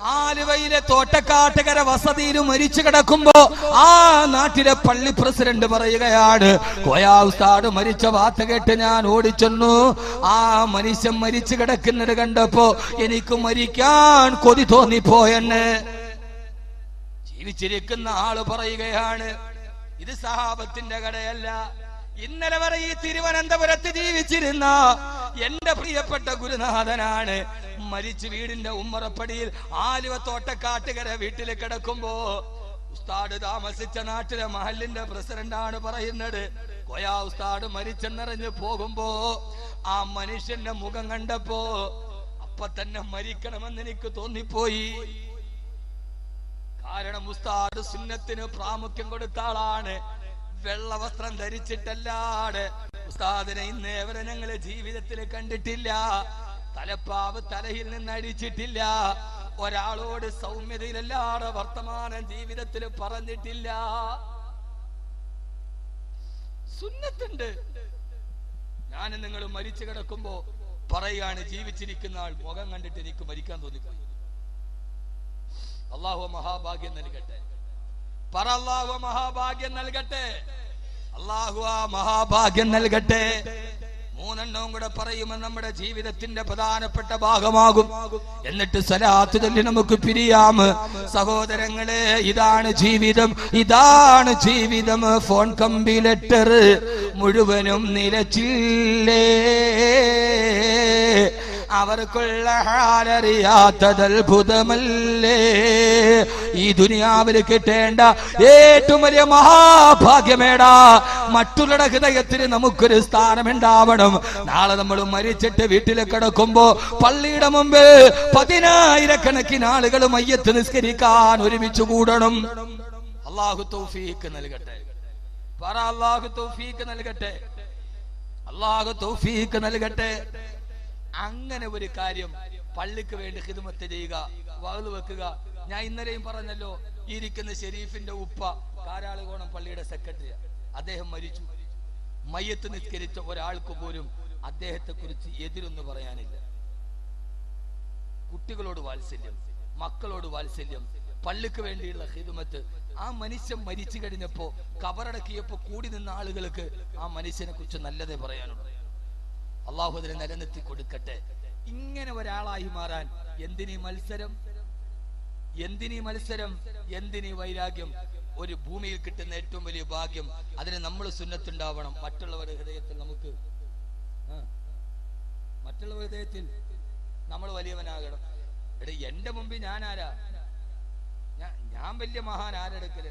ആലുവയിലെ തോട്ടക്കാട്ടുകര വസതിയിൽ മരിച്ചു കിടക്കുമ്പോ ആ നാട്ടിലെ പള്ളി പ്രസിഡന്റ് പറയുകയാണ് കോയാ ഉസ്താദ് മരിച്ച വാർത്ത കേട്ട് ഞാൻ ഓടിച്ചെന്നു. ആ മനുഷ്യൻ മരിച്ചു കിടക്കുന്നത് കണ്ടപ്പോ എനിക്ക് മരിക്കാൻ കൊതി തോന്നിപ്പോയെന്ന്. ജീവിച്ചിരിക്കുന്ന ആൾ പറയുകയാണ് ഇത് സഹാബത്തിന്റെ കടയല്ല. ഇന്നലെ വരെ ഈ തിരുവനന്തപുരത്ത് ജീവിച്ചിരുന്ന എന്റെ പ്രിയപ്പെട്ട ഗുരുനാഥനാണ്. മരിച്ചു വീടിന്റെ ഉമ്മറപ്പടിയിൽ ആലുവ തോട്ടക്കാട്ടുകര വീട്ടിൽ കിടക്കുമ്പോ ഉസ്താദ് താമസിച്ച നാട്ടിലെ മഹലിന്റെ പ്രസിഡന്റാണ് പറയുന്നത്. കൊയാ ഉസ്താദ് മരിച്ചെന്നറിഞ്ഞ് പോകുമ്പോ ആ മനുഷ്യന്റെ മുഖം കണ്ടപ്പോ അപ്പൊ തന്നെ മരിക്കണമെന്ന് എനിക്ക് തോന്നിപ്പോയി. കാരണം ഉസ്താദ് സുന്നത്തിന് പ്രാമുഖ്യം കൊടുത്ത ആളാണ്. വെള്ള വസ്ത്രം ധരിച്ചിട്ടല്ലാട്. ഉസ്താദിനെ ഇന്ന് എവരെ ഞങ്ങൾ ജീവിതത്തിൽ കണ്ടിട്ടില്ല? തലപ്പാവ് തലയിൽ നിന്ന് അടിച്ചിട്ടില്ല. ഒരാളോട് സൗമ്യതയിലല്ലാതെ വർത്തമാനം ജീവിതത്തിൽ പറഞ്ഞിട്ടില്ല. സുന്നത്തുണ്ട്. ഞാൻ നിങ്ങൾ മരിച്ചു കിടക്കുമ്പോ പറയുകയാണ് ജീവിച്ചിരിക്കുന്ന ആൾ മുഖം കണ്ടിട്ട് എനിക്ക് മരിക്കാൻ തോന്നിപ്പോയി. അള്ളാഹു മഹാഭാഗ്യം നൽകട്ടെ. പറ അള്ളാഹു മഹാഭാഗ്യം നൽകട്ടെ. അള്ളാഹു ആ മഹാഭാഗ്യം നൽകട്ടെ. മൂന്നെണ്ണവും കൂടെ പറയുമ്പോൾ നമ്മുടെ ജീവിതത്തിന്റെ പ്രധാനപ്പെട്ട ഭാഗമാകും. എന്നിട്ട് സലാത്ത് ചൊല്ലി നമുക്ക് പിരിയാം. സഹോദരങ്ങളെ ഇതാണ് ജീവിതം. ഇതാണ് ജീവിതം. ഫോൺ കമ്പി ലെറ്റർ മുഴുവനും നിലച്ചില്ലേ. അവർക്കുള്ള ഹാലറിയാത്തത് അത്ഭുതമല്ലേ ഈ ദുനിയാവിൽ കിട്ടേണ്ട ഏറ്റവും വലിയ മഹാഭാഗ്യമേടാ. മറ്റുള്ള ഹൃദയത്തിന് നമുക്കൊരു സ്ഥാനം ഉണ്ടാവണം നാളെ നമ്മൾ മരിച്ചിട്ട് വീട്ടിൽ കിടക്കുമ്പോ പള്ളിയുടെ മുമ്പ് പതിനായിരക്കണക്കിന് ആളുകൾ മയ്യത്ത് നിസ്കരിക്കാൻ ഒരുമിച്ച് കൂടണം. അള്ളാഹു തൗഫീക്ക് നൽകട്ടെ. പറ അള്ളാഹു തൗഫീക്ക് നൽകട്ടെ. അള്ളാഹു തൗഫീക്ക് നൽകട്ടെ. അങ്ങനെ ഒരു കാര്യം പള്ളിക്ക് വേണ്ടി ഹിദമത്ത് ചെയ്യുക വകുത് വെക്കുക. ഞാൻ ഇന്നലെയും പറഞ്ഞല്ലോ ഇരിക്കുന്ന ഷെരീഫിന്റെ ഉപ്പ കാരാളുകോണം പള്ളിയുടെ സെക്രട്ടറി അദ്ദേഹം മരിച്ചു. മയ്യത്ത് നിസ്കരിച്ച ഒരാൾക്ക് പോലും അദ്ദേഹത്തെ കുറിച്ച് എതിരൊന്നും പറയാനില്ല. കുട്ടികളോട് വാത്സല്യം മക്കളോട് വാത്സല്യം പള്ളിക്ക് വേണ്ടിയുള്ള ഹിദമത്ത് ആ മനുഷ്യൻ മരിച്ചു കഴിഞ്ഞപ്പോ കബറടക്കിയപ്പോ കൂടി നിന്ന ആളുകൾക്ക് ആ മനുഷ്യനെ കുറിച്ച് നല്ലതേ പറയാനുള്ളൂ. അള്ളാഹു അതിനെ നിലനിർത്തി കൊടുക്കട്ടെ. ഇങ്ങനെ ഒരാളായി മാറാൻ എന്തിനീ മത്സരം? എന്തിനീ മത്സരം? എന്തിനീ വൈരാഗ്യം? ഒരു ഭൂമിയിൽ കിട്ടുന്ന ഏറ്റവും വലിയ ഭാഗ്യം അതിന് നമ്മൾ സുന്നത്തുണ്ടാവണം. മറ്റുള്ളവരുടെ ഹൃദയത്തിൽ നമുക്ക് മറ്റുള്ളവരുടെ ഹൃദയത്തിൽ നമ്മൾ വലിയവനാകണം. എടേ എന്റെ മുമ്പിൽ ഞാൻ ആരാ ഞാൻ വലിയ മഹാൻ ആരെടുക്കൽ?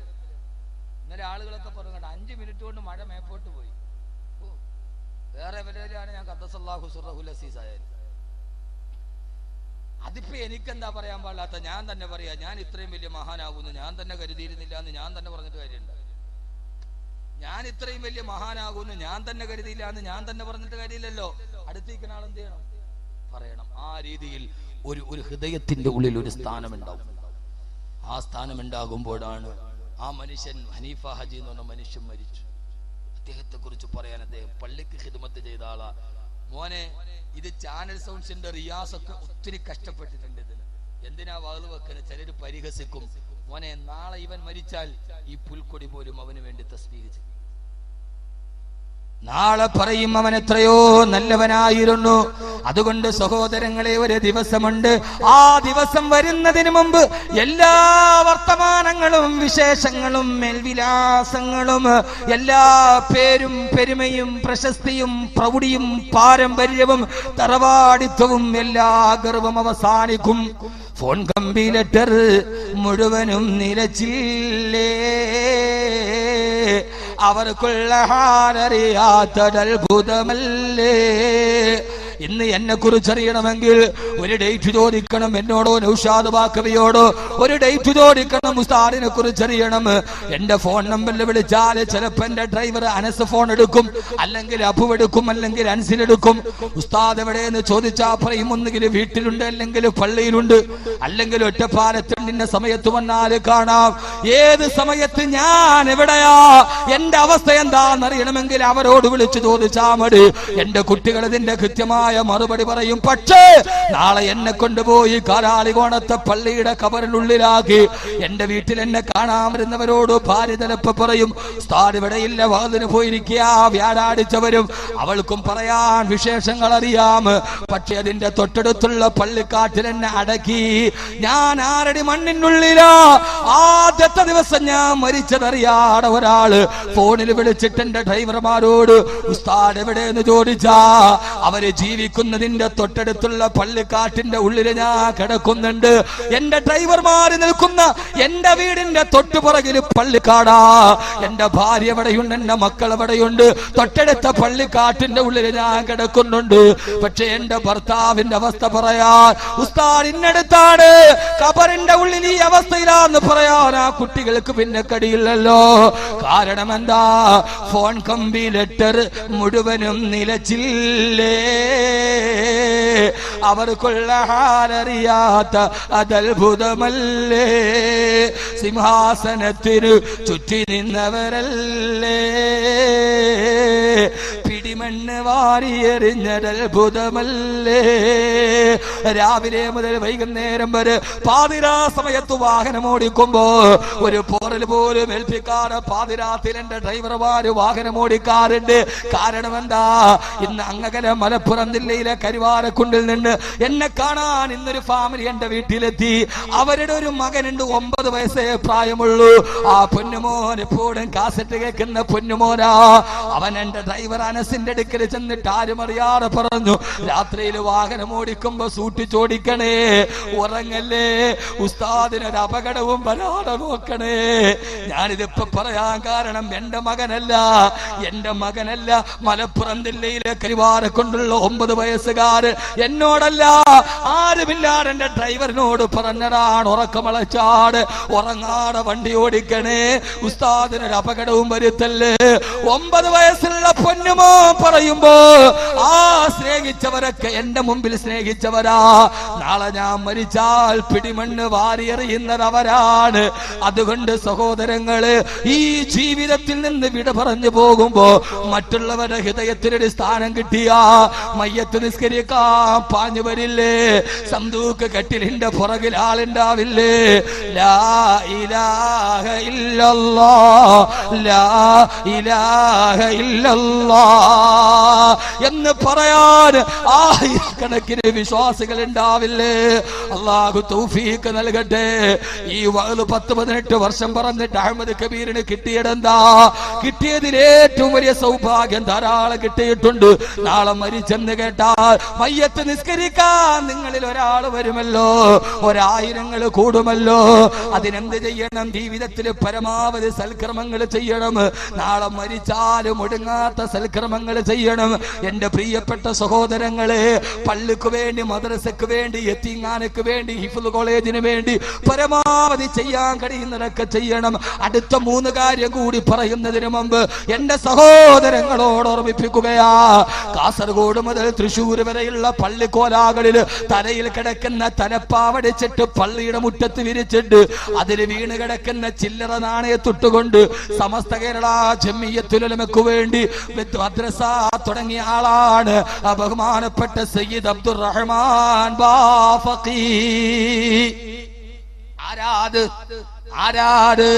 ഇന്നലെ ആളുകളൊക്കെ പറഞ്ഞു അഞ്ച് മിനിറ്റ് കൊണ്ട് മഴ മേപ്പോട്ട് പോയി. വേറെ എവിടെയാണ് ഞാൻ കദ്ദസല്ലാഹു സുറഹുൽ അസീസ് ആയാലും. അതിപ്പോ എനിക്കെന്താ പറയാൻ പാടില്ലാത്ത? ഞാൻ തന്നെ പറയാ ഞാൻ ഇത്രയും വലിയ മഹാനാകുന്നു ഞാൻ തന്നെ കരുതിയിരുന്നില്ല എന്ന് ഞാൻ തന്നെ പറഞ്ഞിട്ട് കാര്യമുണ്ട് ഞാൻ ഇത്രയും വലിയ മഹാനാകുന്നു ഞാൻ തന്നെ കരുതിയില്ല എന്ന് ഞാൻ തന്നെ പറഞ്ഞിട്ട് കാര്യമില്ലല്ലോ. അടുത്തേക്കുന്ന ആൾ എന്ത് ചെയ്യണം? പറയണം. ആ രീതിയിൽ ഒരു ഒരു ഹൃദയത്തിന്റെ ഉള്ളിൽ ഒരു സ്ഥാനമുണ്ടാവും. ആ സ്ഥാനമുണ്ടാകുമ്പോഴാണ് ആ മനുഷ്യൻ ഹനീഫ ഹജി എന്ന് പറഞ്ഞ മനുഷ്യൻ മരിച്ചു. അദ്ദേഹത്തെ കുറിച്ച് പറയാൻ അദ്ദേഹം പള്ളിക്ക് ഹിദമത്ത് ചെയ്ത ആളാ. മോനെ ഇത് ചാനൽ സൗണ്ട്സിന്റെ റിയാസ് ഒക്കെ ഒത്തിരി കഷ്ടപ്പെട്ടിട്ടുണ്ട് ഇതിന്. എന്തിനാ വാൾ വെക്കുന്നത് ചിലര് പരിഹസിക്കും. മോനെ നാളെ ഇവൻ മരിച്ചാൽ ഈ പുൽക്കൊടി പോലും അവന് വേണ്ടി ചെയ്യും. നാളെ പറയും അവൻ എത്രയോ നല്ലവനായിരുന്നു. അതുകൊണ്ട് സഹോദരങ്ങളെ ഒരു ദിവസമുണ്ട്. ആ ദിവസം വരുന്നതിന് മുമ്പ് എല്ലാ വർത്തമാനങ്ങളും വിശേഷങ്ങളും മേൽവിലാസങ്ങളും എല്ലാ പേരും പെരുമയും പ്രശസ്തിയും പ്രൗഢിയും പാരമ്പര്യവും തറവാടിത്വവും എല്ലാ ഗർവം അവസാനിക്കും. ഫോൺ കമ്പി ലെറ്റർ മുഴുവനും നിലച്ചില്ലേ? അവർക്കുള്ള ഹാരറിയാത്തതത്ഭുതമല്ലേ ഇന്ന് എന്നെ കുറിച്ചറിയണമെങ്കിൽ ഒരു ഡേറ്റ് ചോദിക്കണം. എന്നോടോ നൗഷാദ് ബാക്കവിയോടോ ഒരു ഡേറ്റ് ചോദിക്കണം. ഉസ്താദിനെ കുറിച്ചറിയണം. എന്റെ ഫോൺ നമ്പറിൽ വിളിച്ചാൽ ചിലപ്പോ എന്റെ ഡ്രൈവർ അനസ് ഫോൺ എടുക്കും. അല്ലെങ്കിൽ അബു എടുക്കും അല്ലെങ്കിൽ അൻസിൽ എടുക്കും. ഉസ്താദ് എവിടെയെന്ന് ചോദിച്ചാൽ പറയും. ഒന്നുകിൽ വീട്ടിലുണ്ട് അല്ലെങ്കിൽ പള്ളിയിലുണ്ട് അല്ലെങ്കിൽ ഒറ്റപ്പാലത്തുണ്ട് സെന്റിന്റെ സമയത്ത് വന്നാൽ കാണാം. ഏത് സമയത്ത് ഞാൻ എവിടെയാ? എന്റെ അവസ്ഥ എന്താന്ന് അറിയണമെങ്കിൽ അവരോട് വിളിച്ചു ചോദിച്ചാ മതി. എന്റെ കുട്ടികൾ ഇതിന്റെ കൃത്യമായ മറുപടി പറയും. പക്ഷേ നാളെ എന്നെ കൊണ്ടുപോയി കാലാളി കോണത്തെ പള്ളിയുടെ കവറിനുള്ളിലാക്കി. എന്റെ വീട്ടിൽ എന്നെ കാണാൻ വരുന്നവരോട് ഭാര്യ ചിലപ്പോ പറയും സ്ഥാൻ ഇവിടെയില്ല വാതിന് പോയിരിക്കുക. വ്യാഴാടിച്ചവരും അവൾക്കും പറയാൻ വിശേഷങ്ങൾ അറിയാം പക്ഷെ അതിന്റെ തൊട്ടടുത്തുള്ള പള്ളിക്കാട്ടിൽ എന്നെ അടക്കി. ഞാൻ ആരടി മണ്ണിനുള്ളിലാ ആദ്യത്തെ ദിവസം ഞാൻ മരിച്ചതറിയാടെ ഒരാൾ. ഫോണിൽ വിളിച്ചിട്ട് എന്റെ ഡ്രൈവർമാരോട് ഉസ്താദ് എവിടെ എന്ന് ചോദിച്ചാ? അവർ ജീവിക്കുന്നതിന്റെ തൊട്ടടുത്തുള്ള പള്ളിക്കാട്ടിന്റെ ഉള്ളിൽ ഞാൻ കിടക്കുന്നുണ്ട്. എന്റെ ഡ്രൈവർമാർ നിൽക്കുന്ന എന്റെ വീടിന്റെ തൊട്ടുപുറകിൽ പള്ളിക്കാടാ. എന്റെ ഭാര്യ എവിടെയുണ്ട്? എന്റെ മക്കൾ എവിടെയുണ്ട്? തൊട്ടടുത്ത പള്ളിക്കാട്ടിന്റെ ഉള്ളിൽ ഞാൻ കിടക്കുന്നുണ്ട്. പക്ഷെ എന്റെ ഭർത്താവിന്റെ അവസ്ഥ പറയാൻ ഉസ്താദ് ഇന്നടുത്താണ്. കബറിന്റെ ഉള്ളിൽ ഈ അവസ്ഥയിലാന്ന് പറയാൻ ആ കുട്ടികൾക്ക് പിന്നെ കടിയില്ലല്ലോ. കാരണം എന്താ? ഫോൺ കമ്പി ലെറ്റർ മുഴുവനും നിലച്ചില്ലേ? അവർക്കുള്ള ഹാലറിയാത്ത അതത്ഭുതമല്ലേ? സിംഹാസനത്തിനു ചുറ്റി നിന്നവരല്ലേ? പിടിമണ്ണ് വാരിയെറിഞ്ഞതത്ഭുതമല്ലേ രാവിലെ മുതൽ വൈകുന്നേരം വരെ പാതിരാ സമയത്ത് വാഹനം ഓടിക്കുമ്പോ ഒരു പോറൽ പോലും ഏൽപ്പിക്കാതെ പാതിരാത്തിൽ എന്റെ ഡ്രൈവർമാര് വാഹനം ഓടിക്കാറുണ്ട്. കാരണം എന്താ? ഇന്ന് അങ്ങകല മലപ്പുറം ജില്ലയിലെ കരുവാരക്കുണ്ടിൽ നിന്ന് എന്നെ കാണാൻ ഇന്നൊരു ഫാമിലി എന്റെ വീട്ടിലെത്തി. അവരുടെ ഒരു മകനുണ്ട് ഒമ്പത് വയസ്സേ പ്രായമുള്ളൂ. ആ പൊന്നുമോൻ എപ്പോഴും കാസറ്റ് കേൾക്കുന്ന പൊന്നുമോനാ. അവൻ എന്റെ ഡ്രൈവർ അനസിന്റെ അടുക്കൽ ചെന്നിട്ട് ആരും അറിയാതെ പറഞ്ഞു രാത്രിയിൽ വാഹനം ഓടിക്കുമ്പോ സൂട്ടിച്ചോടിക്കണേ ഉറങ്ങല്ലേ ഉസ്താദിനൊരു അപകടവും വരാതെ നോക്കണേ. ഞാനിതിപ്പോ പറയാൻ കാരണം എന്റെ മകനല്ല എന്റെ മകനല്ല മലപ്പുറം ജില്ലയിലെ കരിവാരക്കൊണ്ടുള്ള ഒമ്പത് വയസ്സുകാരൻ എന്നോടല്ല. ആരുമില്ലാതെ എന്റെ ഡ്രൈവറിനോട് പറഞ്ഞതാണ് ഉറക്കമളച്ചാട് ഉറങ്ങാതെ വണ്ടി ഓടിക്കണേ ഉസ്താദിനൊരു അപകടവും വരുത്തല്ലേ. ഒമ്പത് വയസ്സുള്ള പൊന്നുമോ? പറയുമ്പോ ആ സ്നേഹിച്ചവരൊക്കെ എന്റെ മുമ്പിൽ സ്നേഹിച്ചവരാ. നാളെ ഞാൻ മരിച്ചാൽ പിടിമണ്ണ് വാരിയെറിയുന്നവരാണ് അതുകൊണ്ട് സഹോദരങ്ങൾ ഈ ജീവിതത്തിൽ നിന്ന് വിട പറഞ്ഞു പോകുമ്പോ മറ്റുള്ളവരുടെ ഹൃദയത്തിനൊരു സ്ഥാനം കിട്ടിയ മയ്യത്ത് നിസ്കരിക്കാൻ പാഞ്ഞു വരില്ലേ? സന്തൂക്ക് കെട്ടിലിന്റെ പുറകിൽ ആളുണ്ടാവില്ലേ? ലാ ഇലാഹ ഇല്ലല്ലാ ലാ ഇലാഹ ഇല്ലല്ലാ. എന്ന് പറയാൻ ആയിരക്കണക്കിന് വിശ്വാസികൾ ഉണ്ടാവില്ലേ? അള്ളാഹു തൗഫീക്ക് നൽകട്ടെ. ഈ വകൽ പത്ത് പതിനെട്ട് വർഷം പറഞ്ഞിട്ട് അഹമ്മദ് കബീറിന് കിട്ടിയതെന്താ? കിട്ടിയതിൽ ഏറ്റവും വലിയ സൗഭാഗ്യം ധാരാളം കിട്ടിയിട്ടുണ്ട്. നാളെ മരിച്ചെന്ന് കേട്ടാൽ മയ്യത്ത് നിസ്കരിക്കാൻ നിങ്ങളിൽ ഒരാൾ വരുമല്ലോ. ഒരായിരങ്ങൾ കൂടുമല്ലോ. അതിനെന്ത് ചെയ്യണം? ജീവിതത്തിൽ പരമാവധി സൽക്രമങ്ങൾ ചെയ്യണം. നാളെ മരിച്ചാലും ഒടുങ്ങാത്ത സൽക്രമങ്ങൾ ചെയ്യണം. എന്റെ പ്രിയപ്പെട്ട സഹോദരങ്ങളെ പള്ളിക്ക് വേണ്ടി മദ്രസക്ക് വേണ്ടി എത്തിങ്ങാനക്ക് വേണ്ടി ഹിഫുൽ കോളേജിന് വേണ്ടി പരമാവധി ചെയ്യാൻ കഴിയുന്നതൊക്കെ ചെയ്യണം. അടുത്ത മൂന്ന് കാര്യം കൂടി പറയുന്നതിന് മുമ്പ് എന്റെ സഹോദരങ്ങളോട് ഓർമ്മിപ്പിക്കുകയാ. കാസർഗോഡ് മുതൽ തൃശ്ശൂർ വരെയുള്ള പള്ളിക്കോലാകളിൽ തലയിൽ കിടക്കുന്ന തലപ്പാവടിച്ചിട്ട് പള്ളിയുടെ മുറ്റത്ത് വിരിച്ചിട്ട് അതിൽ വീണ് കിടക്കുന്ന ചില്ലറ നാണയത്തൊട്ടുകൊണ്ട് സമസ്ത കേരള ജമ്മിയത്തുലമക്ക് വേണ്ടി മദ്രസ തുടങ്ങിയ ആളാണ്. ആ ബഹുമാനപ്പെട്ട സയ്യിദ് അബ്ദുറഹ്മാൻ ബാഫഖി ആരാത്? ആരാട്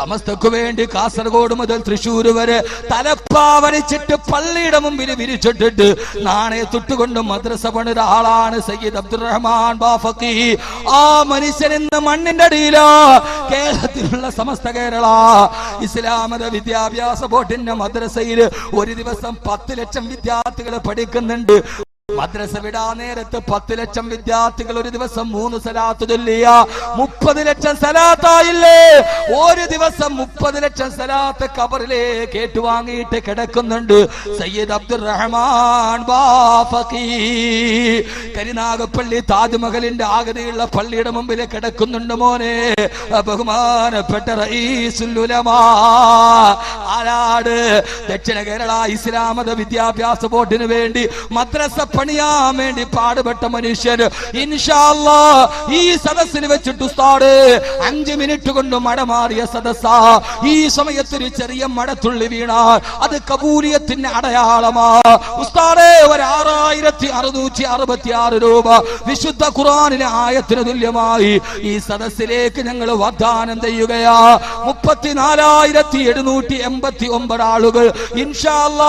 സമസ്തക്കു വേണ്ടി കാസർഗോഡ് മുതൽ തൃശ്ശൂർ വരെ തലപ്പാവരിച്ചിട്ട് പള്ളിയുടെ മുമ്പിൽ വിരിച്ചിട്ടിട്ട് നാണയത്തൊട്ടുകൊണ്ട് മദ്രസ പണിത സയ്യിദ് അബ്ദുറഹ്മാൻ ബാഫക്കി ആ മനുഷ്യൻ ഇന്ന് മണ്ണിന്റെ അടിയിലോ. കേരളത്തിലുള്ള സമസ്ത കേരള. ഇസ്ലാമത വിദ്യാഭ്യാസ ബോർഡിന്റെ മദ്രസയിൽ ഒരു ദിവസം പത്ത് ലക്ഷം വിദ്യാർത്ഥികൾ പഠിക്കുന്നുണ്ട്. മദ്രസ വിടാ നേരത്ത് പത്ത് ലക്ഷം വിദ്യാർത്ഥികൾ ഒരു ദിവസം മൂന്ന് സലാത്ത് ചൊല്ലിയ. മുപ്പത് ലക്ഷം സലാത്തായില്ലേ? ഒരു ദിവസം മുപ്പത് ലക്ഷം സലാത്ത് കബറിലേക്ക് ഏറ്റുവാങ്ങിയിട്ട് കിടക്കുന്നുണ്ട്. സയ്യിദ് അബ്ദുറഹ്മാൻ റഹ്മാൻ കരിനാഗപ്പള്ളി താജ്മഹലിന്റെ ആകൃതിയുള്ള പള്ളിയുടെ മുമ്പിൽ കിടക്കുന്നുണ്ട് മോനെ. ബഹുമാനപ്പെട്ട ആരാട്? ദക്ഷിണ കേരള ഇസ്ലാമത വിദ്യാഭ്യാസ ബോർഡിന് വേണ്ടി മദ്രസ പണിയാൻ വേണ്ടി പാടുപെട്ട മനുഷ്യൻ ഈ സദസ്സിൽ വെച്ചിട്ട് ഉസ്താദ് അഞ്ച് മിനിറ്റ് കൊണ്ട് മടമാറിയ സദസ്സ. ഈ സമയത്ത് ഒരു ചെറിയ മടത്തുള്ളി വീണ. അത് കബൂലിയത്തിന്റെ അടയാളമാ. ഉസ്താദേ ഒരു ആറായിരത്തി അറുന്നൂറ്റി അറുപത്തി ആറ് രൂപ വിശുദ്ധ ഖുറാനിലെ ആയത്തിന് തുല്യമായി ഈ സദസ്സിലേക്ക് ഞങ്ങൾ വാഗ്ദാനം ചെയ്യുകയാ. മുപ്പത്തിനാലായിരത്തി എഴുന്നൂറ്റി എൺപത്തി ഒമ്പത് ആളുകൾ ഇൻഷാല്ല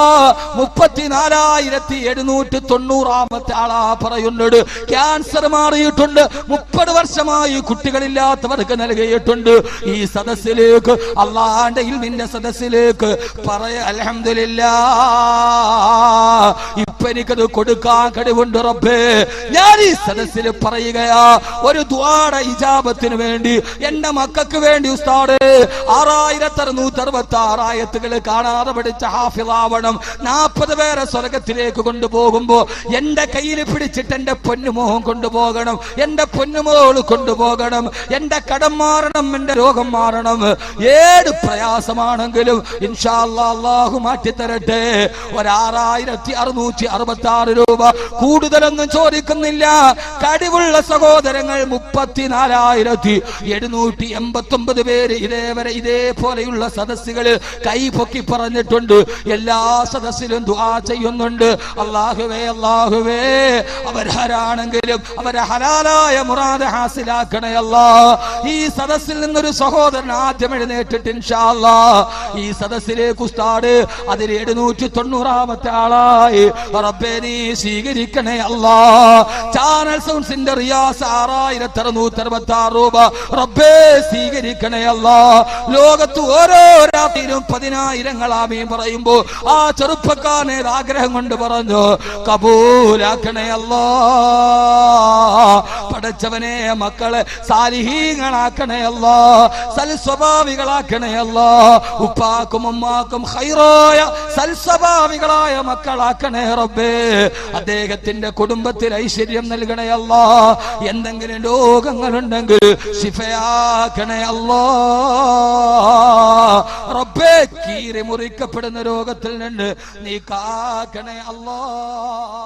മുപ്പത്തിനാലായിരത്തി എഴുന്നൂറ്റി തൊണ്ണൂറാമത്തെ ആളാ പറയുന്നുണ്ട്. ക്യാൻസർ മാറിയിട്ടുണ്ട്. മുപ്പത് വർഷമായി കുട്ടികളില്ലാത്തവർക്ക് നൽകിയിട്ടുണ്ട്. ഈ സദസ്സിലേക്ക് അള്ളാന്റെ നിന്റെ സദസ്സിലേക്ക് പറയ അലഹമില്ല ഇപ്പൊ എനിക്കത് കൊടുക്കാൻ കഴിവുണ്ട് റബ്ബേ. ഞാൻ ഈ സദസ്സിൽ പറയുകയാ ഒരു ദ്വാട ഇജാബത്തിന് വേണ്ടി എന്റെ മക്കൾക്ക് വേണ്ടി ഉസ്താട് ആറായിരത്തി അറുന്നൂറ്റി അറുപത്തി ആറായത്തുകൾ കാണാതെ പഠിച്ച ഹാഫിളാവണം നാൽപ്പത് പേരെ സ്വർഗത്തിലേക്ക് കൊണ്ടുപോകുമ്പോ എന്റെ കയ്യിൽ പിടിച്ചിട്ട് എന്റെ പൊന്നുമോഹം കൊണ്ടുപോകണം. എന്റെ പൊന്നുമോൾ കൊണ്ടുപോകണം. എന്റെ കടം മാറണം എന്റെ രോഗം മാറണം. ഏത് പ്രയാസമാണെങ്കിലും ഇൻഷാല്ലാഹു അള്ളാഹു മാറ്റിത്തരട്ടെ. ഒരാറായിരത്തി അറുന്നൂറ്റി അറുപത്തി ആറ് രൂപ കൂടുതലൊന്നും ചോദിക്കുന്നില്ല. കഴിവുള്ള സഹോദരങ്ങൾ മുപ്പത്തിനാലായിരത്തി എഴുന്നൂറ്റി എൺപത്തി ഒമ്പത് പേര് ഇതേവരെ ഇതേപോലെയുള്ള സദസ്സുകളിൽ കൈ പൊക്കി പറഞ്ഞിട്ടുണ്ട്. എല്ലാ സദസ്സിലും ദുആ ചെയ്യുന്നുണ്ട്. അള്ളാഹുവേ അള്ളാഹുവേ അവരാരാണെങ്കിലും അവരെ ഹലാലായ മുറാദ് ഹാസിലാക്കണേ അല്ലാ ഈ സദസ്സിൽ നിന്നൊരു സഹോദരൻ ആദ്യം എഴുന്നേറ്റിട്ട് ഇൻഷാ അല്ലാ ഈ സദസ്സിലേക്ക് കുസ്താട് അതിൽ എഴുന്നൂറ്റി തൊണ്ണൂറാമത്തെ ആളായി. റബ്ബേ നീ സ്വീകരിക്കണേ അല്ലാ ചാനൽ സൗൺസിന്റെ റിയാസ് ആറായിരത്തി അറുന്നൂറ്റി അറുപത്തി ആറ് രൂപ. റബ്ബേ സ്വീകരിക്കണേ അല്ലാ ലോകത്ത് ഓരോ രാത്രിയിലും പതിനായിരങ്ങളാമീൻ പറയുമ്പോ ആ ചെറുപ്പക്കാരനെ ആഗ്രഹം കൊണ്ട് പറഞ്ഞു കബൂലാക്കണേ അല്ലോ. പടച്ചവനെ മക്കളെ സാലിഹീങ്ങളാക്കണേ സൽ സൽസ്വഭാവികളാക്കണേ അല്ലോ. ഉപ്പാക്കും ഉമ്മാക്കും ഹൈറോയ സൽസ്വഭാവികളായ മക്കളാക്കണേ റബ്ബേ. അദ്ദേഹത്തിന്റെ കുടുംബത്തിൽ ഐശ്വര്യം നൽകണേ അല്ലോ. എന്തെങ്കിലും രോഗങ്ങൾ രോഗങ്ങളുണ്ടെങ്കിൽ ശിഫയാക്കണേ അല്ലോ. റബ്ബേ കീറി മുറിക്കപ്പെടുന്ന രോഗത്തിൽ നിന്ന് നീ കാക്കണേ അല്ലാ.